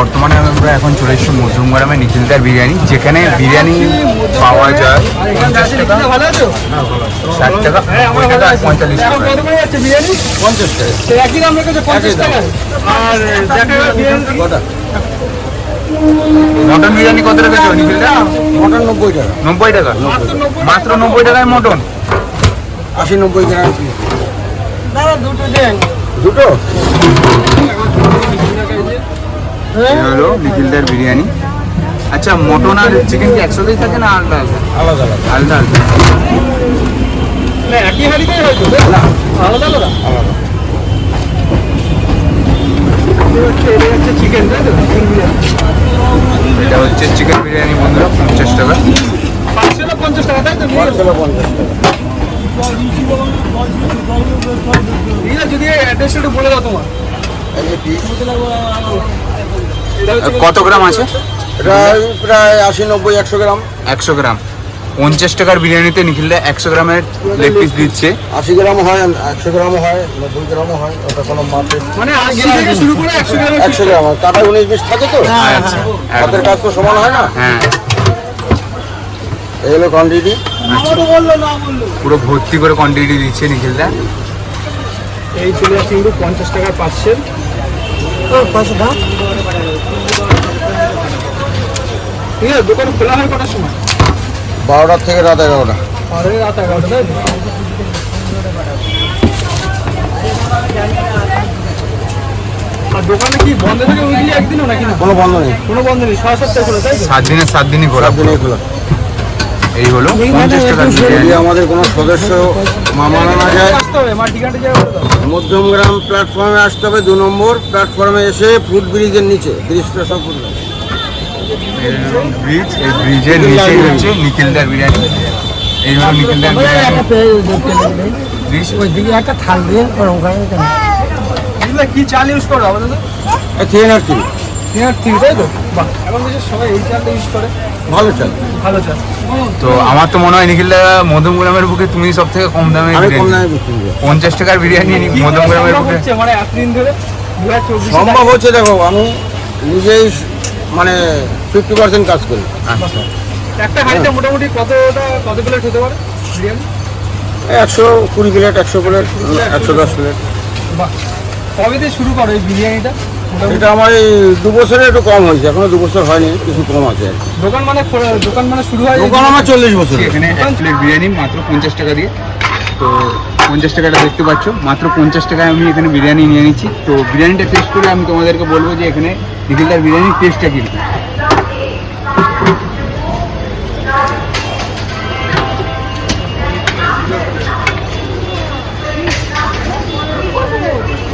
বর্তমানে আমরা এখন চলে এসেছি মজুমগ্রামে নিখিলদার বিরিয়ানি যেখানে বিরিয়ানি পাওয়া যায় পঞ্চাশ টাকা ষাট টাকা টাকা পঁয়তাল্লিশ টাকা। পঞ্চাশ টাকা। তো একই দাম রেখেছে পঞ্চাশ টাকা? আর দেখা গেল বিরিয়ানি? মটন বিরিয়ানি কত রেখেছো নিখিলদা? মটন নব্বই টাকা। নব্বই টাকা? মাত্র নব্বই টাকায় মটন? আশি নব্বই গ্রাম দাদা দুটো দেন। দুটো? এই হলো? নিখিলদার বিরিয়ানি? আচ্ছা মটন আর চিকেন কি একসাথেই থাকে না আলাদা আলাদা? আলাদা আলাদা। আলাদা আলাদা। না একই হাড়িতেই হয়তো আলাদা আলাদা। আলাদা এটা হচ্ছে চিকেন তাই তো বিরিয়ানি এটা হচ্ছে চিকেন বিরিয়ানি বন্ধুরা পঞ্চাশ টাকা। পঞ্চাশ টাকা তাই তো পঞ্চাশ টাকা। যদি অ্যাড্রেসটা একটু বলে দাও তোমার। কত গ্রাম আছে? এটা প্রায় আশি নব্বই একশো গ্রাম। একশো গ্রাম। পঞ্চাশ টাকার বিরিয়ানিতে নিখিলদা একশো গ্রামের লেগ পিস দিচ্ছে। আশি গ্রামও হয় একশো গ্রামও হয় নব্বই গ্রামও হয় ওটা কোনো মাপে মানে শুরু করে একশো গ্রাম একশো গ্রাম আর কাটা উনিশ বিশ থাকে তো? আচ্ছা হাতের কাজ তো সমান হয় না? হ্যাঁ। এই হলো কোয়ান্টিটি বলল পুরো ভর্তি করে কোয়ান্টিটি দিচ্ছে নিখিলদা। এই চলে আসছে কিন্তু পঞ্চাশ টাকার পার্সেল পাঁচশো দাম ঠিক আছে দোকান খোলা হয় কটার সময়? বারোটার থেকে রাত এগারোটা। আরে রাত এগারোটা তাই আর দোকানে কি বন্ধ থাকে উইকলি একদিনও নাকি না? কোনো বন্ধ নেই। কোনো বন্ধ নেই সাড়ে সাতটায় খোলা তাই সাত দিনে সাত দিনই খোলা। সাত দিনই খোলা। এই হলো পঞ্চাশ টাকার যদি বিরিয়ানি। আমাদের কোনো সদস্য মামানো না যায় মধ্যমগ্রাম প্ল্যাটফর্মে আসতে হবে দু নম্বর প্ল্যাটফর্মে এসে ফুড ব্রিজের নিচে ব্রিজটা ফুড ব্রিজ এই ব্রিজের নিচে হচ্ছে নিখিলদার বিরিয়ানি। এই হলো নিখিলদার বিরিয়ানি। ব্রিজ এগুলো কি চাল ইউজ করো আমাদের থ্রি থ্রি তিনার থ্রি তাই তো? এখন দেশের সবাই এই চালটা ইউজ করে। ভালো চাল ভালো চাল তো আমার তো মনে হয় নিখিলদা মধুমগ্রামের বুকে তুমি সব থেকে কম দামে পঞ্চাশ টাকার বিরিয়ানি কি করে মধুমগ্রামের বুকে? মানে এতদিন ধরে সম্ভব হচ্ছে দেখো আমি নিজেই মানে ফিফটি পার্সেন্ট কাজ করি। আচ্ছা। একটা হাঁড়িতে মোটামুটি কতটা কত প্লেট হতে পারে বিরিয়ানি? একশো কুড়ি প্লেট একশো প্লেট একশো দশ প্লেট বাহ। কবে দিয়ে শুরু করো এই বিরিয়ানিটা? মোটামুটি এটা আমার এই দু বছরে একটু কম হয়েছে এখনও দু বছর হয়নি কিছু কম আছে আর কি। দোকান মানে দোকান মানে শুরু হয় দোকান আমার চল্লিশ বছর এখানে এক প্লেট বিরিয়ানি মাত্র পঞ্চাশ টাকা দিয়ে। তো পঞ্চাশ টাকাটা দেখতে পাচ্ছ মাত্র পঞ্চাশ টাকায় আমি এখানে বিরিয়ানি নিয়ে নিচ্ছি। তো বিরিয়ানিটা টেস্ট করে আমি তোমাদেরকে বলব যে এখানে নিখিলদার বিরিয়ানির টেস্টটা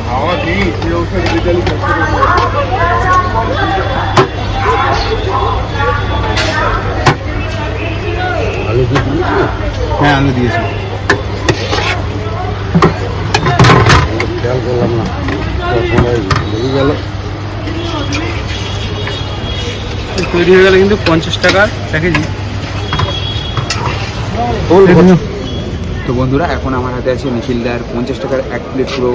কীরকম আলু কি দিয়েছি হ্যাঁ আলু দিয়েছি খেয়াল করলাম না তারপরে বেরিয়ে গেল তৈরি হয়ে গেলে কিন্তু পঞ্চাশ টাকার প্যাকেজি তো বন্ধুরা, এখন আমার হাতে আছে নিখিলদার পঞ্চাশ টাকার এক প্লেট পুরো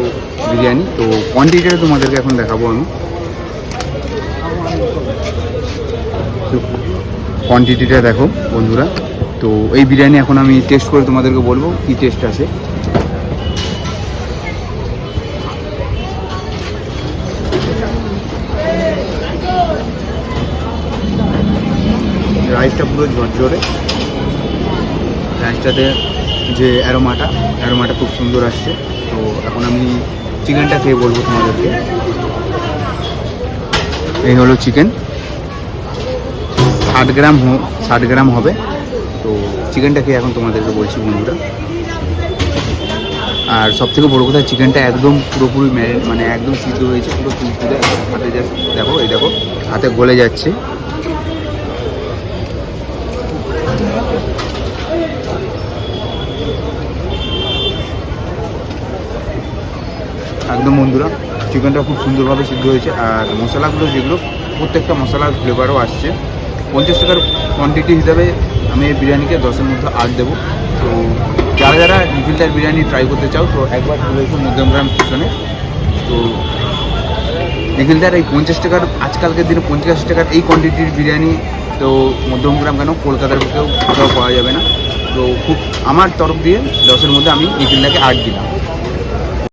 বিরিয়ানি। তো কোয়ান্টিটিটা তোমাদেরকে এখন দেখাবো আমি। কোয়ান্টিটিটা দেখো বন্ধুরা। তো এই বিরিয়ানি এখন আমি টেস্ট করে তোমাদেরকে বলব কি টেস্ট আছে। রাইসটা পুরো ঝরঝরে। রাইসটাতে যে অ্যারোমাটা অ্যারোমাটা খুব সুন্দর আসছে। তো এখন আমি চিকেনটা খেয়ে বলব তোমাদেরকে। এই হলো চিকেন। ষাট গ্রাম ষাট গ্রাম হবে। তো চিকেনটা খেয়ে এখন তোমাদেরকে বলছি বন্ধুরা। আর সব থেকে বড়ো কথা, চিকেনটা একদম পুরোপুরি ম্যারিনেট মানে একদম সিদ্ধ হয়েছে, পুরো তুলতুলে হাতে দেখো, এই দেখো, হাতে গলে যাচ্ছে। একদম বন্ধুরা চিকেনটা খুব সুন্দরভাবে সিদ্ধ হয়েছে। আর মশলাগুলো যেগুলো, প্রত্যেকটা মশলার ফ্লেভারও আসছে। পঞ্চাশ টাকার কোয়ান্টিটি হিসাবে আমি এই বিরিয়ানিকে দশের মধ্যে আট দেবো। তো যারা যারা নিখিলদার বিরিয়ানি ট্রাই করতে চাও, তো একবার চলে এসো মধ্যমগ্রাম স্টেশনে তো নিখিলদার এই পঞ্চাশ টাকার, আজকালকের দিনে পঞ্চাশ টাকার এই কোয়ান্টিটির বিরিয়ানি, তো মধ্যমগ্রাম কেন? কলকাতার বুকেও কোথাও পাওয়া যাবে না। তো খুব আমার তরফ দিয়ে দশের মধ্যে আমি নিখিলদাকে আট দিলাম।